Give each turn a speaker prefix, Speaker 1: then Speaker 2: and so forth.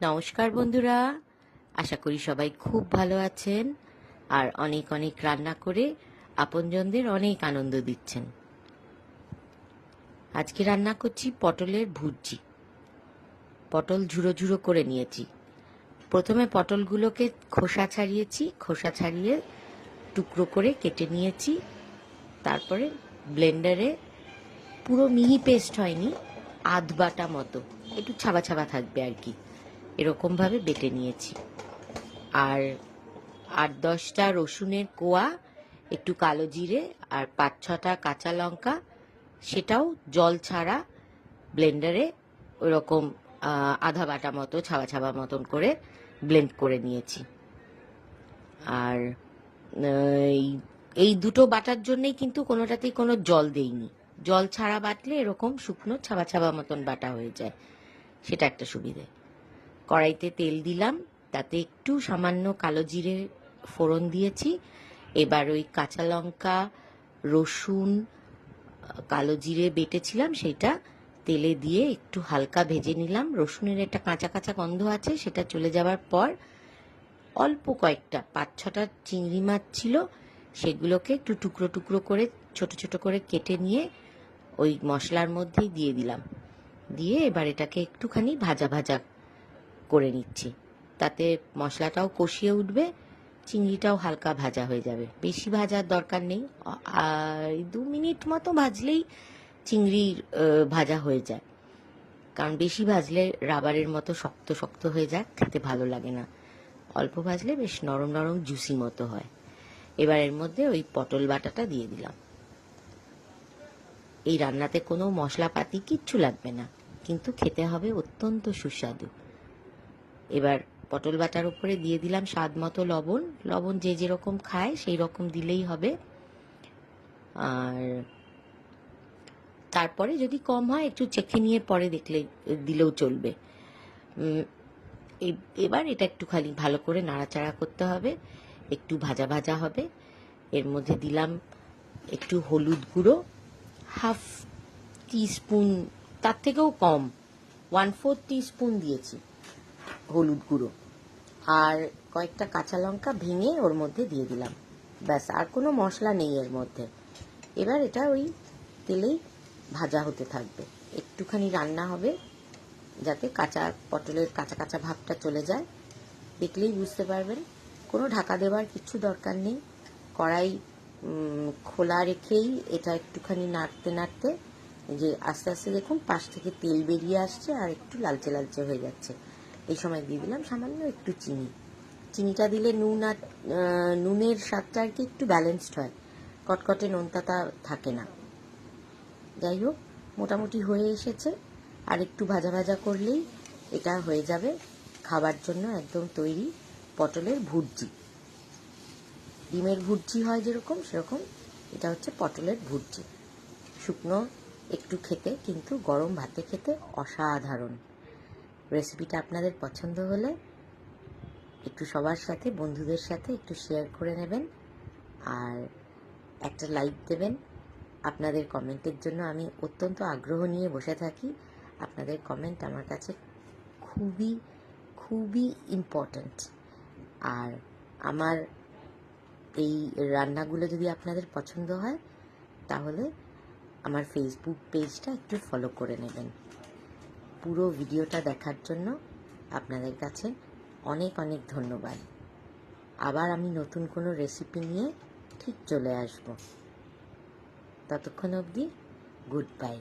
Speaker 1: নমস্কার বন্ধুরা। আশা করি সবাই খুব ভালো আছেন আর অনেক অনেক রান্না করে আপনজনদের অনেক আনন্দ দিচ্ছেন। আজকে রান্না করছি পটলের ভুর্জি। পটল ঝুড়ো ঝুড়ো করে নিয়েছি। প্রথমে পটলগুলোকে খোসা ছাড়িয়েছি, খোসা ছাড়িয়ে টুকরো করে কেটে নিয়েছি। তারপরে ব্লেন্ডারে পুরো মিহি পেস্ট হয়নি, আধ বাটা মতো, একটু ছাবা ছাবা থাকবে আর কি। এরকমভাবে বেটে নিয়েছি। আর আট দশটা রসুনের কোয়া, একটু কালো জিরে আর পাঁচ ছটা কাঁচা লঙ্কা, সেটাও জল ছাড়া ব্লেন্ডারে ওরকম আধা বাটা মতো, ছাবা ছাবা মতন করে ব্লেন্ড করে নিয়েছি। আর এই দুটো বাটার জন্যই কিন্তু কোনোটাতেই কোনো জল দেইনি। জল ছাড়া বাটলে এরকম শুকনো ছাবা ছাবা মতন বাটা হয়ে যায়। সেটা একটা সুবিধে। কড়াইতে তেল দিলাম, তাতে একটু সামান্য কালো জিরে ফোড়ন দিয়েছি। এবার ওই কাঁচা লঙ্কা, রসুন, কালো জিরে বেটেছিলাম, সেটা তেলে দিয়ে একটু হালকা ভেজে নিলাম। রসুনের একটা কাঁচা কাঁচা গন্ধ আছে, সেটা চলে যাওয়ার পর অল্প কয়েকটা, পাঁচ ছটা চিংড়ি মাছ ছিল, সেগুলোকে একটু টুকরো টুকরো করে, ছোট ছোট করে কেটে নিয়ে ওই মশলার মধ্যেই দিয়ে দিলাম। দিয়ে এবার এটাকে একটুখানি ভাজা ভাজা করে নিচ্ছি। তাতে মশলাটাও কষিয়ে উঠবে, চিংড়িটাও হালকা ভাজা হয়ে যাবে। বেশি ভাজার দরকার নেই। দু মিনিট মতো ভাজলেই চিংড়ির ভাজা হয়ে যায়। কারণ বেশি ভাজলে রাবারের মতো শক্ত শক্ত হয়ে যায়, খেতে ভালো লাগে না। অল্প ভাজলে বেশ নরম নরম জুসি মতো হয়। এবার এর মধ্যে ওই পটল বাটাটা দিয়ে দিলাম। এই রান্নাতে কোনো মশলাপাতি কিচ্ছু লাগবে না, কিন্তু খেতে হবে অত্যন্ত সুস্বাদু। এবার পটল বাটার উপরে দিয়ে দিলাম স্বাদ মতো লবণ। লবণ যে যেরকম খায় সেই রকম দিলেই হবে। আর তারপরে যদি কম হয় একটু চেখে নিয়ে পরে দেখলে, দিলেও চলবে। এবার এটা একটু খালি ভালো করে নাড়াচাড়া করতে হবে। একটু ভাজা ভাজা হবে। এর মধ্যে দিলাম একটু হলুদ গুঁড়ো, হাফ টিস্পুন তার থেকেও কম, ওয়ান ফোর টিস্পুন দিয়েছি। হলুদ গুঁড়ো। আর কয়েকটা কাঁচা লঙ্কা ভেঙে ওর মধ্যে দিয়ে দিলাম। ব্যাস, আর কোনো মশলা নেই এর মধ্যে। এবার এটা ওই তেলেই ভাজা হতে থাকবে। একটুখানি রান্না হবে, যাতে কাঁচা পটলের কাঁচা কাঁচা ভাবটা চলে যায়। দেখলেই বুঝতে পারবেন, কোনো ঢাকা দেওয়ার কিছু দরকার নেই। কড়াই খোলা রেখেই এটা একটুখানি নাড়তে নাড়তে যে আস্তে আস্তে দেখুন, পাশ থেকে তেল বেরিয়ে আসছে আর একটু লালচে লালচে হয়ে যাচ্ছে। এই সময় দিয়ে দিলাম, সামান্য একটু চিনি। চিনিটা দিলে নুন আর নুনের স্বাদটা আর কি একটু ব্যালেন্সড হয়। কটকটে নোনতাতা থাকে না। যাই হোক, মোটামুটি হয়ে এসেছে। আর একটু ভাজা ভাজা করলেই এটা হয়ে যাবে খাবার জন্য একদম তৈরি পটলের ভুর্জি। ডিমের ভুর্জি হয় যেরকম সেরকম, এটা হচ্ছে পটলের ভুর্জি। শুকনো একটু খেতে, কিন্তু গরম ভাতে খেতে অসাধারণ। রেসিপিটা আপনাদের পছন্দ হলে একটু সবার সাথে, বন্ধুদের সাথে একটু শেয়ার করে নেবেন। আর একটা লাইক দেবেন। আপনাদের কমেন্টের জন্য আমি অত্যন্ত আগ্রহ নিয়ে বসে থাকি। আপনাদের কমেন্ট আমার কাছে খুবই খুবই ইম্পর্ট্যান্ট আর আমার এই রান্নাগুলো যদি আপনাদের পছন্দ হয়, তাহলে আমার ফেসবুক পেজটা একটু ফলো করে নেবেন। পুরো ভিডিওটা দেখার জন্য আপনাদের কাছে অনেক অনেক ধন্যবাদ। আবার আমি নতুন কোনো রেসিপি নিয়ে ঠিক চলে আসব। ততক্ষণ অবধি গুড বাই